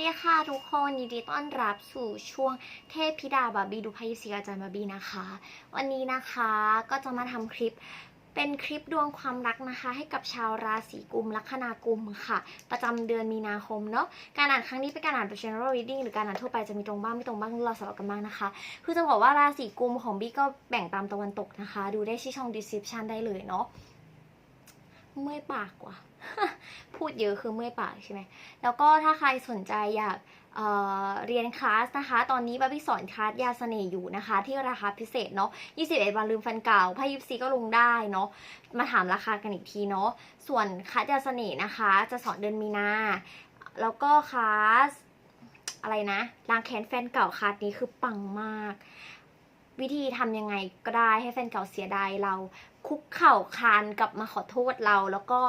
ดีค่ะทุกคนยินดีต้อนรับสู่ช่วงเทพธิดาบาร์บี้ดูไพ่ยิปซีอาจาร์บาร์บี้นะคะ วันนี้นะคะก็จะมาทำคลิปเป็นคลิปดวงความรักนะคะ ให้กับชาวราศีกุมลัคนากุมค่ะ ประจำเดือนมีนาคมเนาะการอ่านครั้งนี้เป็นการอ่านแบบ general reading หรือการอ่านทั่วไปจะมีตรงบ้างไม่ตรงบ้างเราสลับกันบ้างนะคะ คือจะบอกว่าราศีกุมของบี้ก็แบ่งตามตะวันตกนะคะ ดูได้ที่ช่อง description ได้เลยเนาะเมื่อยปากกว่า พูดเยอะคือเมื่อยปากใช่ไหมแล้วก็ถ้าใครสนใจอยากเเรียนคลาสนะคะ ตอนนี้บาบี้สอนคลาสยาเสน่ห์อยู่นะคะ ที่ราคาพิเศษเนาะ 21 วันลืมฟันเก่าไพ่ยิปซีก็ลงได้เนาะ มาถามราคากันอีกทีเนาะ ส่วนคลาสยาเสน่ห์นะคะ จะสอนเดือนมีนา แล้วก็คลาสอะไรนะล้างแค้นแฟนเก่าคลาสนี้คือปังมาก วิธีทำยังไงก็ได้ให้แฟนเก่าเสียดายเราคุกเข่าคานกลับมาขอโทษเรา แล้วก็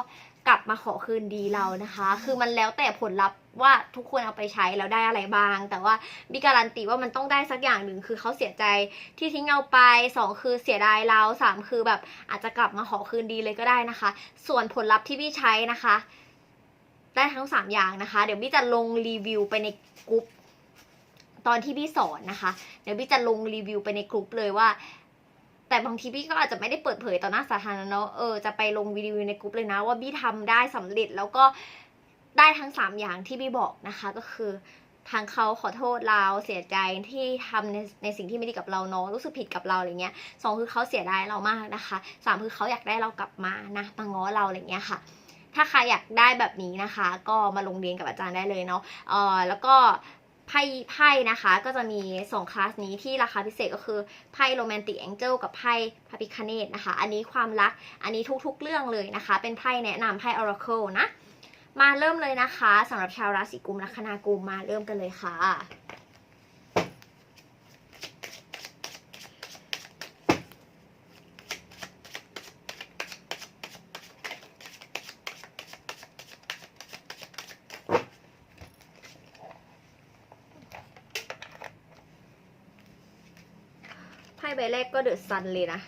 กลับมาขอคืนดีเรานะคะ คือมันแล้วแต่ผลลัพธ์ว่าทุกคนเอาไปใช้แล้วได้อะไรบ้าง แต่ว่าบิการันตีว่ามันต้องได้สักอย่างหนึ่งคือเขาเสียใจที่ทิ้งเราไปสองคือเสียดายเราสามคือแบบอาจจะกลับมาขอคืนดีเลยก็ได้นะคะ ส่วนผลลัพธ์ที่พี่ใช้นะคะ ได้ทั้งสามอย่างนะคะ เดี๋ยวพี่จะลงรีวิวไปในกลุ่มตอนที่พี่สอนนะคะ เดี๋ยวพี่จะลงรีวิวไปในกลุ่มเลยว่า แต่บางทีพี่ก็อาจจะไม่ได้เปิดเผยต่อหน้าสาธารณะเนอะเออจะไปลงวิดีโอในกลุ่มเลยนะ ว่าบี้ทำได้สำเร็จแล้วก็ได้ทั้งสามอย่างที่บี้บอกนะคะ ก็คือทางเขาขอโทษเราเสียใจที่ทำในในสิ่งที่ไม่ดีกับเราเนาะรู้สึกผิดกับเราอะไรเงี้ยสองคือเขาเสียดายเรามากนะคะสามคือเขาอยากได้เรากลับมานะมาง้อเราอะไรเงี้ยค่ะ ถ้าใครอยากได้แบบนี้นะคะ ก็มาลงเรียนกับอาจารย์ได้เลยเนาะเออแล้วก็ ไพ่ไพ่นะคะ ก็จะมีสองคลาสนี้ที่ราคาพิเศษก็คือไพ่โรแมนติกแองเจิลกับไพ่พระพิคเนตนะคะ อันนี้ความรักอันนี้ทุกๆเรื่องเลยนะคะ เป็นไพ่แนะนำไพ่ออราเคิลนะ มาเริ่มเลยนะคะสำหรับชาวราศีกุมลัคนากุมมาเริ่มกันเลยค่ะ ไพ่ใบแร ก็เดอะซันเลยนะ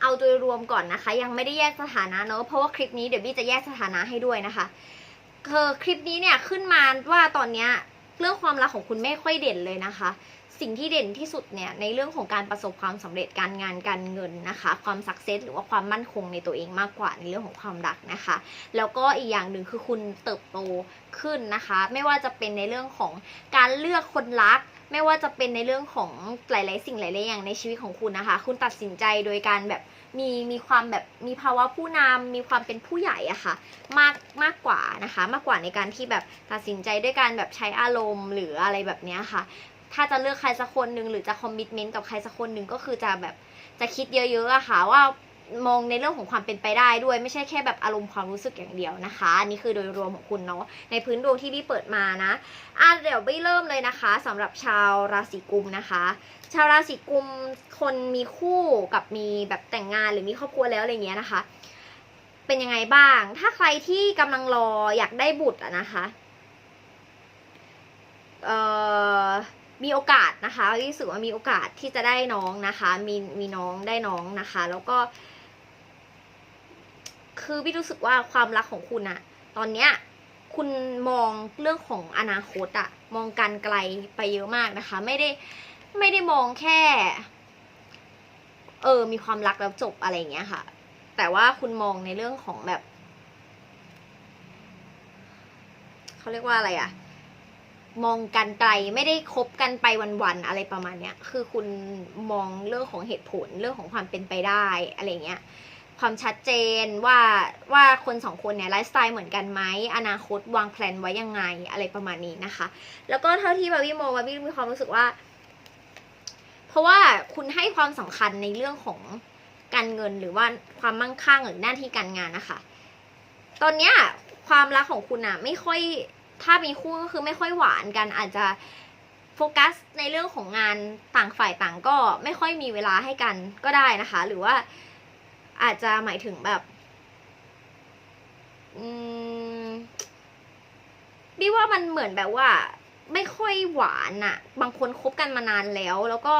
เอาโดยรวมก่อนนะคะ ยังไม่ได้แยกสถานะเนอะเพราะว่าคลิปนี้เดี๋ยวบี้จะแยกสถานะให้ด้วยนะคะคือคลิปนี้เนี่ยขึ้นมาว่าตอนเนี้ยเรื่องความรักของคุณไม่ค่อยเด่นเลยนะคะ สิ่งที่เด่นที่สุดเนี่ยในเรื่องของการประสบความสำเร็จการงานการเงินนะคะ ความสักเซสหรือว่าความมั่นคงในตัวเองมากกว่าในเรื่องของความรักนะคะ แล้วก็อีกอย่างหนึ่งคือคุณเติบโตขึ้นนะคะ ไม่ว่าจะเป็นในเรื่องของการเลือกคนรัก ไม่ว่าจะเป็นในเรื่องของหลายๆ สิ่งหลายๆอย่างในชีวิตของคุณนะคะ คุณตัดสินใจโดยการแบบมีมีความแบบมีภาวะผู้นำมีความเป็นผู้ใหญ่อะค่ะมากมากกว่านะคะ มากกว่าในการที่แบบตัดสินใจด้วยการแบบใช้อารมณ์หรืออะไรแบบนี้ค่ะ ถ้าจะเลือกใครสักคนหนึ่งหรือจะคอมมิชเมนต์กับใครสักคนหนึ่งก็คือจะแบบจะคิดเยอะๆอะค่ะว่า มองในเรื่องของความเป็นไปได้ด้วย ไม่ใช่แค่แบบอารมณ์ความรู้สึกอย่างเดียวนะคะอันนี้คือโดยรวมของคุณเนาะในพื้นดวงที่พี่เปิดมานะอะเดี๋ยวไปเริ่มเลยนะคะสำหรับชาวราศีกุมนะคะ ชาวราศีกุมคนมีคู่กับมีแบบแต่งงานหรือมีครอบครัวแล้วอะไรเงี้ยนะคะ เป็นยังไงบ้าง ถ้าใครที่กำลังรออยากได้บุตรอะนะคะเอ่อมีโอกาสนะคะรู้สึกว่ามีโอกาสที่จะได้น้องนะคะ มีมีน้องได้น้องนะคะ แล้วก็ คือพี่รู้สึกว่าความรักของคุณอะตอนเนี้ยคุณมองเรื่องของอนาคตอะมองการไกลไปเยอะมากนะคะ ไม่ได้ไม่ได้มองแค่ เออ มีความรักแล้วจบอะไรเงี้ยค่ะ แต่ว่าคุณมองในเรื่องของแบบเขาเรียกว่าอะไรอะมองกันไกลไม่ได้คบกันไปวันๆอะไรประมาณเนี้ย คือคุณมองเรื่องของเหตุผลเรื่องของความเป็นไปได้อะไรเงี้ย ความชัดเจนว่าว่าคนสองคนเนี่ยไลฟ์สไตล์เหมือนกันไหมอนาคตวางแผนไว้ยังไงอะไรประมาณนี้นะคะ แล้วก็เท่าที่บาบี้มองบาบี้มีความรู้สึกว่า เพราะว่าคุณให้ความสำคัญในเรื่องของการเงินหรือว่าความมั่งคั่งหรือหน้าที่การงานนะคะ ตอนเนี้ยความรักของคุณอะไม่ค่อยถ้ามีคู่ก็คือไม่ค่อยหวานกันอาจจะโฟกัสในเรื่องของงานต่างฝ่ายต่างก็ไม่ค่อยมีเวลาให้กันก็ได้นะคะ หรือว่า อาจจะหมายถึงแบบอืมบี้ว่ามันเหมือนแบบว่า ไม่ค่อยหวานอะบางคนคบกันมานานแล้ว แล้วก็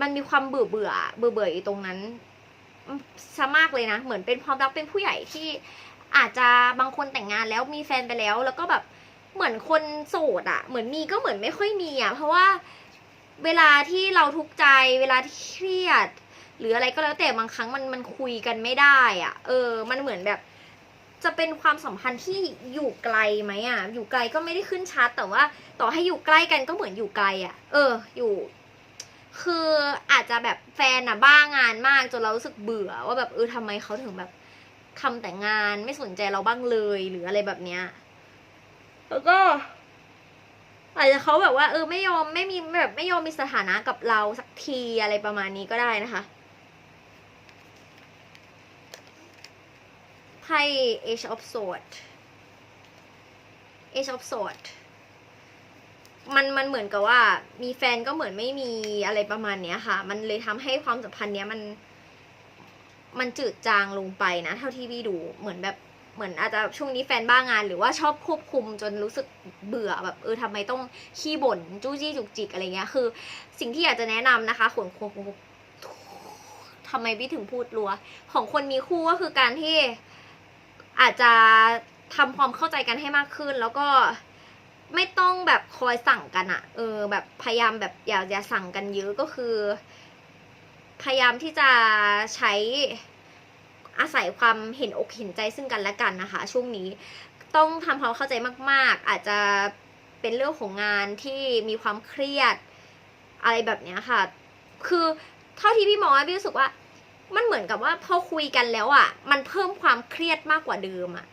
มันมีความเบื่อเบื่อเบื่อเบื่ออยู่ตรงนั้นซะมากเลยนะ เหมือนเป็นความรักเป็นผู้ใหญ่ที่อาจจะบางคนแต่งงานแล้วมีแฟนไปแล้ว แล้วก็แบบเหมือนคนโสดอะเหมือนมีก็เหมือนไม่ค่อยมีอะเพราะว่าเวลาที่เราทุกข์ใจ เวลาที่เครียด หรืออะไรก็แล้วแต่บางครั้งมันมันคุยกันไม่ได้อะเออ มันเหมือนแบบ จะเป็นความสัมพันธ์ที่อยู่ไกลไหมอะ อยู่ไกลก็ไม่ได้ขึ้นชัด แต่ว่า ต่อให้อยู่ใกล้กันก็เหมือนอยู่ไกลอะ เออ อยู่ คืออาจจะแบบแฟนอะบ้างานมากจนเรารู้สึกเบื่อ ว่าแบบเออทำไมเขาถึงแบบทำแต่งานไม่สนใจเราบ้างเลยหรืออะไรแบบเนี้ยแล้วก็อาจจะเขาแบบว่าเออไม่ยอมไม่มีแบบไม่ยอมมีสถานะกับเราสักทีอะไรประมาณนี้ก็ได้นะคะ ไพ่ Age of Sword Age of Sword มันมันเหมือนกับว่า มีแฟนก็เหมือนไม่มีอะไรประมาณเนี้ยค่ะ มันเลยทำให้ความสัมพันธ์เนี้ยมัน มันจืดจางลงไปนะ เท่าที่พี่ดูเหมือนแบบเหมือนอาจจะช่วงนี้แฟนบ้างาน หรือว่าชอบควบคุมจนรู้สึกเบื่อแบบเออทำไมต้องขี้บ่นจู้จี้จุกจิกอะไรเงี้ยคือ สิ่งที่อยากจะแนะนำนะคะขนควงทำไมพี่ถึงพูดรัว ของคนมีคู่ก็คือการที่ อาจจะทำความเข้าใจกันให้มากขึ้น แล้วก็ไม่ต้องแบบคอยสั่งกันอะเออ แบบพยายามแบบอย่าอย่าสั่งกันเยอะก็คือ พยายามที่จะใช้อาศัยความเห็นอกเห็นใจซึ่งกันและกันนะคะ ช่วงนี้ต้องทำความเข้าใจมาก ๆ อาจจะเป็นเรื่องของงานที่มีความเครียดอะไรแบบเนี้ยค่ะ คือเท่าที่พี่มองพี่รู้สึกว่า มันเหมือนกับว่าพอคุยกันแล้วอะ มันเพิ่มความเครียดมากกว่าเดิมอะ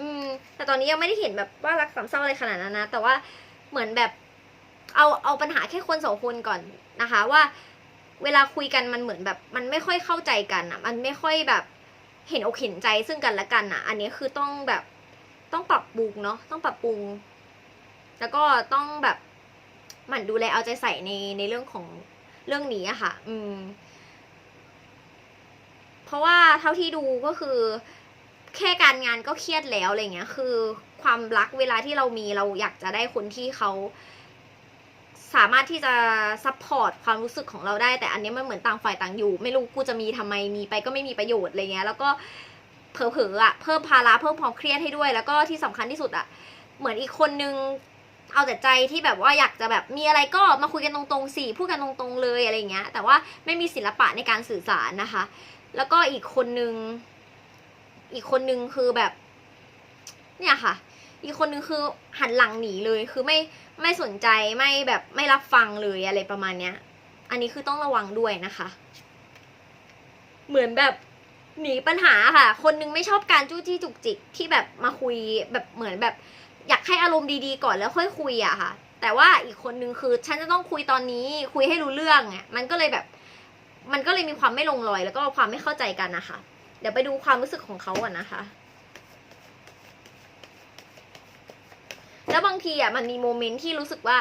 อืม แต่ตอนนี้ยังไม่ได้เห็นแบบว่ารักสามเศร้าอะไรขนาดนั้นนะ แต่ว่าเหมือนแบบเอาเอาปัญหาแค่คนสองคนก่อนนะคะ ว่า เวลาคุยกันมันเหมือนแบบ มันไม่ค่อยเข้าใจกันอะ มันไม่ค่อยแบบเห็นอกเห็นใจซึ่งกันและกันอะ อันนี้คือต้องแบบต้องปรับปรุงเนาะต้องปรับปรุง แล้วก็ต้องแบบหมั่นดูแลเอาใจใส่ในในเรื่องของเรื่องนี้อะค่ะ อืม ราะว่าเท่าที่ดูก็คือ แค่การงานก็เครียดแล้วอะไรเงี้ย คือความรักเวลาที่เรามีเราอยากจะได้คนที่เขาสามารถที่จะซัพพอร์ตความรู้สึกของเราได้ แต่อันนี้มันเหมือนต่างฝ่ายต่างอยู่ ไม่รู้กูจะมีทำไมมีไปก็ไม่มีประโยชน์อะไรเงี้ย แล้วก็เผลอๆอะเพิ่มภาระเพิ่มความเครียดให้ด้วย แล้วก็ที่สำคัญที่สุดอะ เหมือนอีกคนนึงเอาแต่ใจที่แบบว่าอยากจะแบบมีอะไรก็มาคุยกันตรงๆสิพูดกันตรงๆเลยอะไรเงี้ย แต่ว่าไม่มีศิลปะในการสื่อสารนะคะ แล้วก็อีกคนนึง อีกคนนึงคือแบบ เนี่ยค่ะ อีกคนนึงคือหันหลังหนีเลย คือไม่ไม่สนใจไม่แบบไม่รับฟังเลยอะไรประมาณเนี้ย อันนี้คือต้องระวังด้วยนะคะ เหมือนแบบหนีปัญหาค่ะ คนนึงไม่ชอบการจู้จี้จุกจิกที่แบบมาคุยแบบเหมือนแบบ อยากให้อารมณ์ดีๆก่อนแล้วค่อยคุยอะค่ะ แต่ว่าอีกคนนึงคือ ฉันจะต้องคุยตอนนี้คุยให้รู้เรื่องอะมันก็เลยแบบ มันก็เลยมีความไม่ลงรอย แล้วก็ความไม่เข้าใจกันนะคะ เดี๋ยวไปดูความรู้สึกของเขาก่อนนะคะ แล้วบางทีอะมันมีโมเมนต์ที่รู้สึกว่า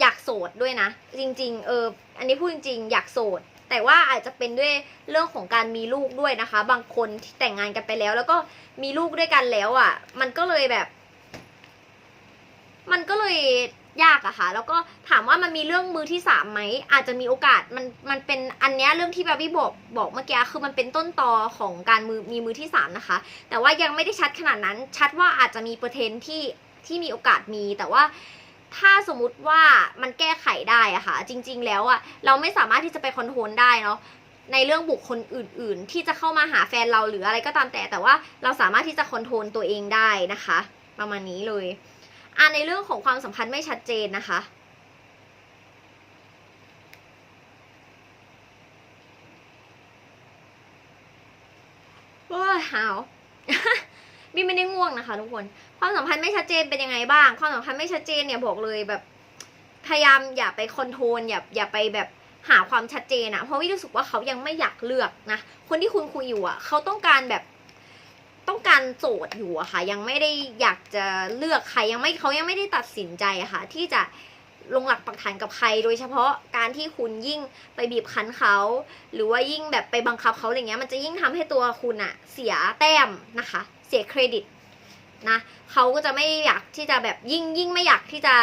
อยากโสดด้วยนะ จริง ๆ เออ อันนี้พูดจริงๆอยากโสด แต่ว่าอาจจะเป็นด้วยเรื่องของการมีลูกด้วยนะคะ บางคนที่แต่งงานกันไปแล้ว แล้วก็มีลูกด้วยกันแล้วอะ มันก็เลยแบบ มันก็เลย ยากอะค่ะ แล้วก็ถามว่ามันมีเรื่องมือที่สามไหมอาจจะมีโอกาสมันมันเป็นอันเนี้ยเรื่องที่แบบบี้บอกบอกเมื่อกี้คือมันเป็นต้นตอของการมือมีมือที่สามนะคะ แต่ว่ายังไม่ได้ชัดขนาดนั้น ชัดว่าอาจจะมีเปอร์เซ็นที่ที่มีโอกาสมีแต่ว่าถ้าสมมุติว่ามันแก้ไขได้อะค่ะ จริง ๆ แล้วอะเราไม่สามารถที่จะไปคอนโทรลได้เนาะในเรื่องบุคคลอื่น ๆ ที่จะเข้ามาหาแฟนเราหรืออะไรก็ตามแต่แต่ว่าเราสามารถที่จะคอนโทรลตัวเองได้นะคะ ประมาณนี้เลย อ่าในเรื่องของความสัมพันธ์ไม่ชัดเจนนะคะ โอ้ยหาวบี้ไม่ได้ง่วงนะคะทุกคน ความสัมพันธ์ไม่ชัดเจนเป็นยังไงบ้าง ความสัมพันธ์ไม่ชัดเจนเนี่ยบอกเลยแบบ พยายามอย่าไปคอนโทรลอย่าอย่าไปแบบหาความชัดเจนอะเพราะวิรู้สึกว่าเขายังไม่อยากเลือกนะ คนที่คุณคุยอยู่อะเขาต้องการแบบ ต้องการโสดอยู่อะค่ะ ยังไม่ได้อยากจะเลือกใครยังไม่เขายังไม่ได้ตัดสินใจอะค่ะ ที่จะลงหลักปักฐานกับใคร โดยเฉพาะการที่คุณยิ่งไปบีบคั้นเขา หรือว่ายิ่งแบบไปบังคับเขาอะไรเงี้ยมันจะยิ่งทำให้ตัวคุณอะเสียแต้มนะคะ เสียเครดิตนะเขาก็จะไม่อยากที่จะแบบยิ่งยิ่งไม่อยากที่จะ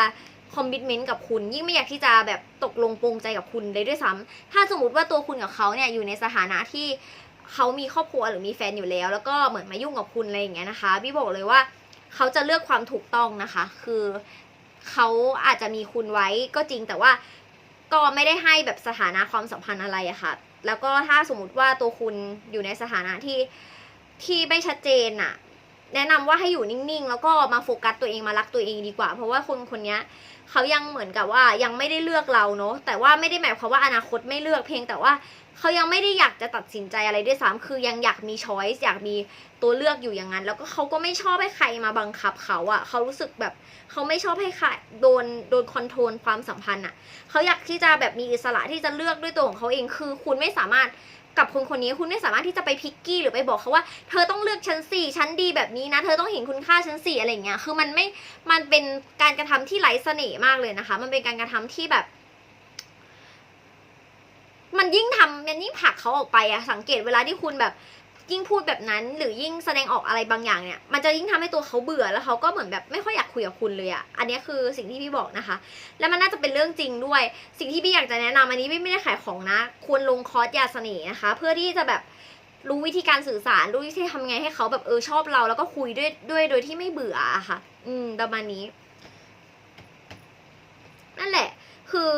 คอมมิชเมนต์กับคุณ ยิ่งไม่อยากที่จะแบบตกลงปรงใจกับคุณเลยด้วยซ้ำถ้าสมมติว่าตัวคุณกับเขาเนี่ยอยู่ในสถานะที่ เขามีครอบครัวหรือมีแฟนอยู่แล้ว แล้วก็เหมือนมายุ่งกับคุณอะไรอย่างเงี้ยนะคะพี่บอกเลยว่าเขาจะเลือกความถูกต้องนะคะ คือเขาอาจจะมีคุณไว้ก็จริงแต่ว่าก็ไม่ได้ให้แบบสถานะความสัมพันธ์อะไรอะค่ะ แล้วก็ถ้าสมมติว่าตัวคุณอยู่ในสถานะที่ที่ไม่ชัดเจนอะ แนะนำว่าให้อยู่นิ่งๆ แล้วก็มาโฟกัสตัวเองมารักตัวเองดีกว่า เพราะว่าคนคนนี้เขายังเหมือนกับว่ายังไม่ได้เลือกเราเนาะแต่ว่าไม่ได้หมายความว่าอนาคตไม่เลือกเพียงแต่ว่าเขายังไม่ได้อยากจะตัดสินใจอะไรด้วยซ้ำคือยังอยากมีช้อยส์อยากมีตัวเลือกอยู่อย่างนั้น แล้วก็เขาก็ไม่ชอบให้ใครมาบังคับเขาอะเขารู้สึกแบบเขาไม่ชอบให้ใครโดนโดนคอนโทรลความสัมพันธ์อะเขาอยากที่จะแบบมีอิสระที่จะเลือกด้วยตัวของเขาเองคือ คุณไม่สามารถ กับคนคนนี้คุณไม่สามารถที่จะไปพิกกี้หรือไปบอกเขาว่า เธอต้องเลือกชั้นสี่ชั้นดีแบบนี้นะ เธอต้องเห็นคุณค่าชั้นสี่อะไรเงี้ยคือมันไม่มันเป็นการกระทำที่ไร้เสน่ห์มากเลยนะคะ มันเป็นการกระทำที่แบบ มันยิ่งทำมันยิ่งผลักเขาออกไปอะสังเกตเวลาที่คุณแบบ ยิ่งพูดแบบนั้น หรือยิ่งแสดงออกอะไรบางอย่างเนี่ย มันจะยิ่งทำให้ตัวเขาเบื่อแล้วเขาก็เหมือนแบบไม่ค่อยอยากคุยกับคุณเลยอะอันนี้คือสิ่งที่พี่บอกนะคะ แล้วมันน่าจะเป็นเรื่องจริงด้วย สิ่งที่พี่อยากจะแนะนำอันนี้พี่ไม่ได้ขายของนะ ควรลงคอร์สยาเสน่ห์นะคะ เพื่อที่จะแบบรู้วิธีการสื่อสาร รู้วิธีทำไงให้เขาแบบเออชอบเรา แล้วก็คุยด้วยด้วยโดยที่ไม่เบื่ออะค่ะ อืมประมาณนี้ นั่นแหละ คือ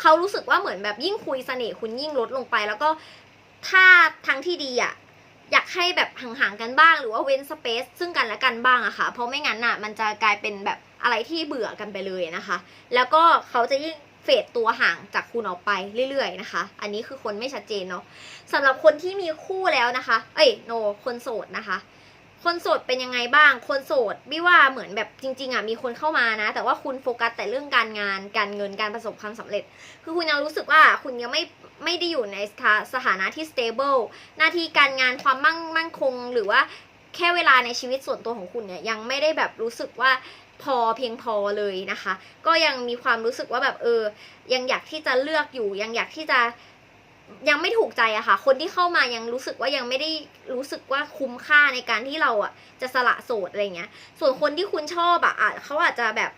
เขารู้สึกว่าเหมือนแบบยิ่งคุยเสน่ห์คุณยิ่งลดลงไป แล้วก็ถ้าทางที่ดีอะ อยากให้แบบห่างๆกันบ้างหรือว่าเว้นสเปซซึ่งกันและกันบ้างอะค่ะ เพราะไม่งั้นน่ะมันจะกลายเป็นแบบอะไรที่เบื่อกันไปเลยนะคะ แล้วก็เขาจะยิ่งเฟดตัวห่างจากคุณออกไปเรื่อยๆนะคะ อันนี้คือคนไม่ชัดเจนเนาะสำหรับคนที่มีคู่แล้วนะคะ เอ้ยโน คนโสดนะคะ คนโสดเป็นยังไงบ้าง คนโสดพี่ว่าเหมือนแบบจริง ๆอะมีคนเข้ามานะ แต่ว่าคุณโฟกัสแต่เรื่องการงาน การเงินการประสบความสำเร็จ คือคุณยังรู้สึกว่าคุณยังไม่ไม่ได้อยู่ในสถาสถานะที่ stable หน้าที่การงานความมั่งมั่นคง หรือว่าแค่เวลาในชีวิตส่วนตัวของคุณเนี่ยยังไม่ได้แบบรู้สึกว่าพอเพียงพอเลยนะคะ ก็ยังมีความรู้สึกว่าแบบเออ ยังอยากที่จะเลือกอยู่ ยังอยากที่จะ ยังไม่ถูกใจอะค่ะ คนที่เข้ามายังรู้สึกว่ายังไม่ได้รู้สึกว่าคุ้มค่าในการที่เราอะจะสละโสดอะไรเงี้ย ส่วนคนที่คุณชอบอะอาจเขาอาจจะแบบ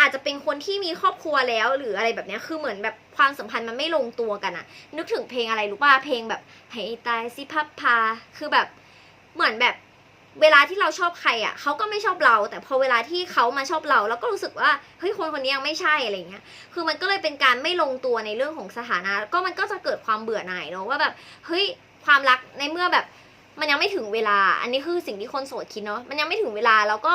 อาจจะเป็นคนที่มีครอบครัวแล้ว หรืออะไรแบบเนี้ยคือเหมือนแบบความสัมพันธ์มันไม่ลงตัวกันอะนึกถึงเพลงอะไรรู้ป่ะเพลงแบบให้ตายสิพับพา คือแบบเหมือนแบบ เวลาที่เราชอบใครอะเขาก็ไม่ชอบเรา แต่พอเวลาที่เขามาชอบเราเราก็รู้สึกว่าเฮ้ยคนคนนี้ยังไม่ใช่อะไรเงี้ยคือมันก็เลยเป็นการไม่ลงตัวในเรื่องของสถานะ ก็มันก็จะเกิดความเบื่อหน่ายเนอะว่าแบบเฮ้ยความรักในเมื่อแบบมันยังไม่ถึงเวลา อันนี้คือสิ่งที่คนโสดคิดเนาะมันยังไม่ถึงเวลาแล้วก็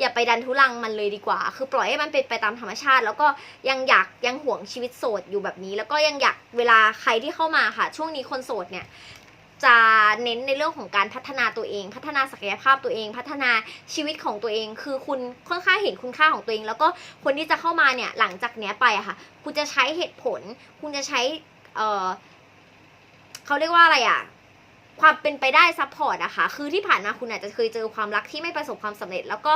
อย่าไปดันทุลังมันเลยดีกว่า คือปล่อยให้มันเป็นไปตามธรรมชาติ แล้วก็ยังอยากยังห่วงชีวิตโสดอยู่แบบนี้ แล้วก็ยังอยากเวลาใครที่เข้ามาค่ะ ช่วงนี้คนโสดเนี่ย จะเน้นในเรื่องของการพัฒนาตัวเอง พัฒนาศักยภาพตัวเอง พัฒนาชีวิตของตัวเอง คือคุณค่อนข้างเห็นคุณค่าของตัวเอง แล้วก็คนที่จะเข้ามาเนี่ยหลังจากเนี้ยไปอะค่ะ คุณจะใช้เหตุผล คุณจะใช้เออเขาเรียกว่าอะไรอะความเป็นไปได้ซัพพอร์ตอะค่ะ คือที่ผ่านมาคุณอาจจะเคยเจอความรักที่ไม่ประสบความสำเร็จ แล้วก็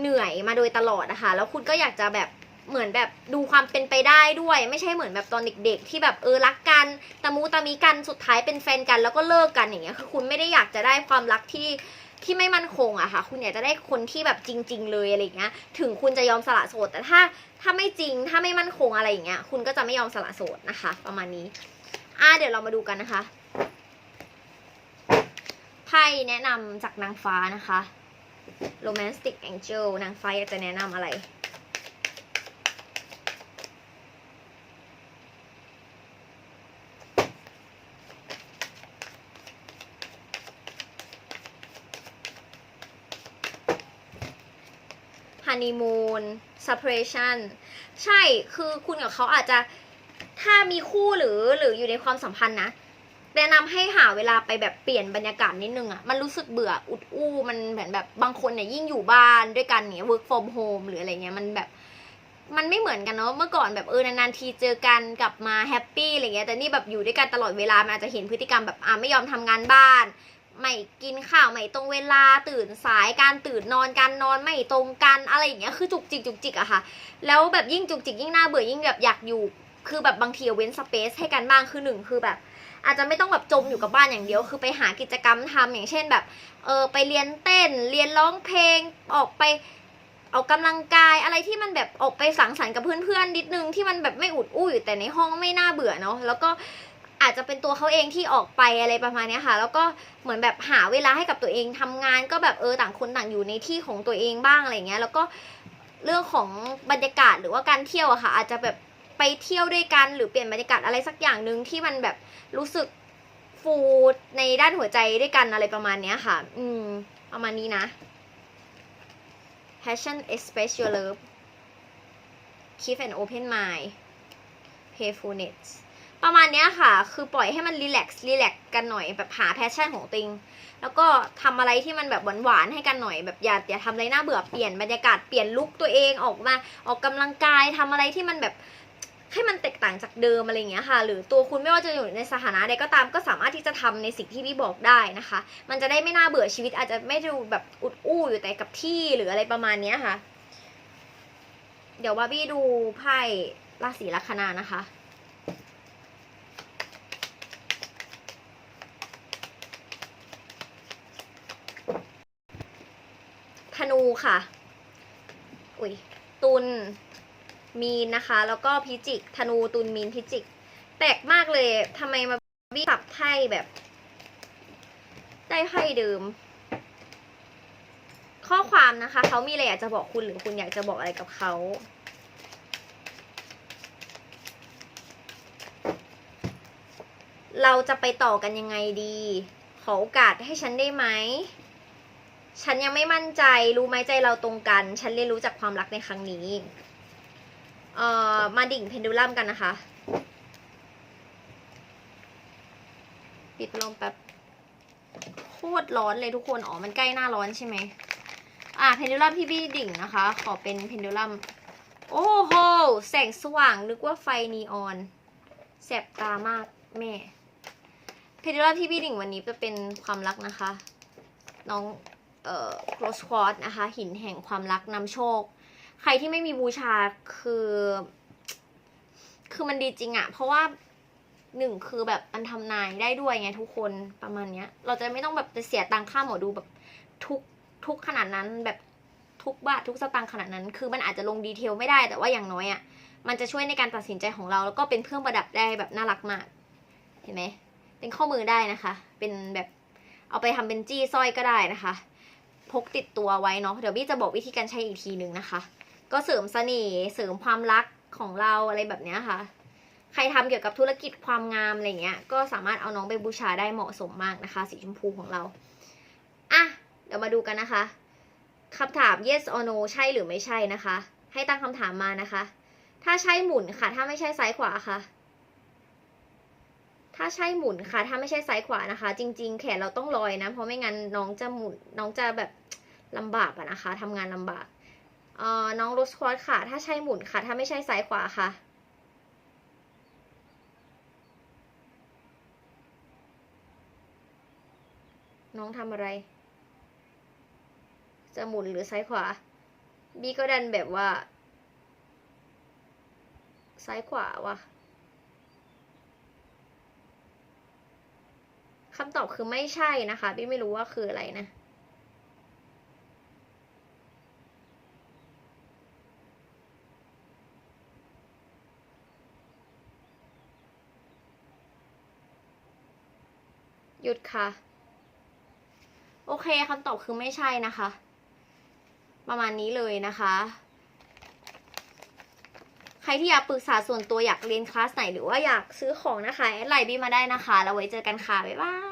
เหนื่อยมาโดยตลอดนะคะ แล้วคุณก็อยากจะแบบ เหมือนแบบดูความเป็นไปได้ด้วย ไม่ใช่เหมือนแบบตอนเด็ก ๆ ที่แบบเออรักกันตะมูตะมีกันสุดท้ายเป็นแฟนกันแล้วก็เลิกกันอย่างเงี้ยคือคุณไม่ได้อยากจะได้ความรักที่ที่ไม่มั่นคงอะค่ะ คุณอยากจะได้คนที่แบบจริง ๆ เลยอะไรอย่างเงี้ย ถึงคุณจะยอมสละโสด แต่ถ้าถ้าไม่จริง ถ้าไม่มั่นคงอะไรอย่างเงี้ย คุณก็จะไม่ยอมสละโสดนะคะ ประมาณนี้ อะเดี๋ยวเรามาดูกันนะคะ ไพ่แนะนำจากนางฟ้านะคะ Romantic Angel นางฟ้าอยากจะแนะนำอะไร ฮันนีมูน separation ใช่คือคุณกับเขาอาจจะถ้ามีคู่หรือหรืออยู่ในความสัมพันธ์นะแนะนำให้หาเวลาไปแบบเปลี่ยนบรรยากาศนิดนึงอะมันรู้สึกเบื่ออุดอู้มันเหมือนแบบบางคนเนี่ยยิ่งอยู่บ้านด้วยกันเนี่ย work from home หรืออะไรเงี้ยมันแบบมันไม่เหมือนกันเนาะเมื่อก่อนแบบเออนานๆทีเจอกันกลับมาแฮปปี้อะไรเงี้ยแต่นี่แบบอยู่ด้วยกันตลอดเวลามันอาจจะเห็นพฤติกรรมแบบอ่าไม่ยอมทำงานบ้าน ไม่กินข้าวไม่ตรงเวลาตื่นสายการตื่นนอนการนอนไม่ตรงกันอะไรอย่างเงี้ยคือจุกจิกจุกจิกอะค่ะ แล้วแบบยิ่งจุกจิกยิ่งน่าเบื่อยิ่งแบบอยากอยู่ คือแบบบางทีเว้นสเปซให้กันบ้างคือหนึ่งคือแบบ อาจจะไม่ต้องแบบจมอยู่กับบ้านอย่างเดียว คือไปหากิจกรรมทำอย่างเช่นแบบเออไปเรียนเต้นเรียนร้องเพลงออกไปออกกำลังกายอะไรที่มันแบบออกไปสังสรรค์กับเพื่อนๆนิดนึงที่มันแบบไม่อุดอู้อยู่แต่ในห้องไม่น่าเบื่อเนาะแล้วก็ อาจจะเป็นตัวเขาเองที่ออกไปอะไรประมาณนี้ค่ะ แล้วก็เหมือนแบบหาเวลาให้กับตัวเองทำงานก็แบบเออต่างคนต่างอยู่ในที่ของตัวเองบ้างอะไรเงี้ย แล้วก็เรื่องของบรรยากาศหรือว่าการเที่ยวอะค่ะ อาจจะแบบไปเที่ยวด้วยกันหรือเปลี่ยนบรรยากาศอะไรสักอย่างหนึ่งที่มันแบบรู้สึกฟูดในด้านหัวใจด้วยกันอะไรประมาณเนี้ยค่ะ อืมประมาณนี้นะ passion express your love keep an open mind p a y f u l n e s s ประมาณเนี้ยค่ะ คือปล่อยให้มันรีแลกซ์รีแลกซ์กันหน่อยแบบหาแพชชั่นของตัวเองแล้วก็ทำอะไรที่มันแบบหวานๆให้กันหน่อยแบบอย่าอย่าทำอะไรน่าเบื่อเปลี่ยนบรรยากาศเปลี่ยนลุคตัวเองออกมาออกกำลังกายทำอะไรที่มันแบบให้มันแตกต่างจากเดิมอะไรอย่างเงี้ยค่ะ หรือตัวคุณไม่ว่าจะอยู่ในสถานะใดก็ตาม ก็สามารถที่จะทำในสิ่งที่พี่บอกได้นะคะ มันจะได้ไม่น่าเบื่อชีวิต อาจจะไม่ดูแบบอุดอู้อยู่แต่กับที่หรืออะไรประมาณเนี้ยค่ะ เดี๋ยวบาร์บี้ดูไพ่ราศีลัคนานะคะ นูค่ะ อุ้ยตุลมีนนะคะ แล้วก็พิจิก ธนูตุลมีนพิจิก แปลกมากเลยทำไมมาวิสับไพ่แบบ ได้ไพ่เดิม ข้อความนะคะเขามีอะไรอยากจะบอกคุณหรือคุณอยากจะบอกอะไรกับเขาเราจะไปต่อกันยังไงดี ขอโอกาสให้ฉันได้ไหม ฉันยังไม่มั่นใจรู้ไหมใจเราตรงกัน ฉันเรียนรู้จากความรักในครั้งนี้ เอ่อ มาดิ่งเพนดูลัมกันนะคะ ปิดลมแป๊บโคตรร้อนเลยทุกคน อ๋อ มันใกล้หน้าร้อนใช่ไหม อ่าเพนดูลัมที่พี่ดิ่งนะคะ ขอเป็นเพนดูลัม โอ้โห แสงสว่างนึกว่าไฟนีออน แสบตามากแม่ เพนดูลัมที่พี่ดิ่งวันนี้จะเป็นความรักนะคะ น้อง เอ่อ close quartz นะคะ หินแห่งความรักนำโชค ใครที่ไม่มีบูชาคือ คือมันดีจริงอะเพราะว่าหนึ่งคือแบบมันทำนายได้ด้วยไงทุกคนประมาณเนี้ย เราจะไม่ต้องแบบไปเสียตังค่าหมอดูแบบทุกทุกขนาดนั้นแบบทุกบาททุกสตางค์ขนาดนั้น คือมันอาจจะลงดีเทลไม่ได้แต่ว่าอย่างน้อยอะมันจะช่วยในการตัดสินใจของเรา แล้วก็เป็นเครื่องประดับได้แบบน่ารักมาก เห็นไหมเป็นข้อมือได้นะคะ เป็นแบบเอาไปทำเป็นจี้สร้อยก็ได้นะคะ พกติดตัวไว้เนาะเดี๋ยวบี้จะบอกวิธีการใช้อีกทีหนึ่งนะคะ ก็เสริมเสน่ห์เสริมความรักของเราอะไรแบบเนี้ยค่ะ ใครทำเกี่ยวกับธุรกิจความงามอะไรเงี้ย ก็สามารถเอาน้องไปบูชาได้เหมาะสมมากนะคะ สีชมพูของเราอะเดี๋ยวมาดูกันนะคะคำถาม yes or no ใช่หรือไม่ใช่นะคะ ให้ตั้งคำถามมานะคะ ถ้าใช่หมุนค่ะ ถ้าไม่ใช่ซ้ายขวาค่ะ ถ้าใช่หมุนค่ะ ถ้าไม่ใช่ซ้ายขวานะคะ จริง ๆ แขนเราต้องลอยนะ เพราะไม่งั้นน้องจะหมุนน้องจะแบบลำบากอะนะคะทำงานลำบากเอ่อน้องโรสควอตค่ะ ถ้าใช่หมุนค่ะ ถ้าไม่ใช่ซ้ายขวาค่ะน้องทำอะไร จะหมุนหรือซ้ายขวา บีก็ดันแบบว่า ซ้ายขวาว่ะ คำตอบคือไม่ใช่นะคะบี้ไม่รู้ว่าคืออะไรนะ หยุดค่ะ โอเคคำตอบคือไม่ใช่นะคะ ประมาณนี้เลยนะคะใครที่อยากปรึกษาส่วนตัวอยากเรียนคลาสไหนหรือว่าอยากซื้อของนะคะแอดไลน์บีมาได้นะคะ แล้วไว้เจอกันค่ะ บ๊ายบาย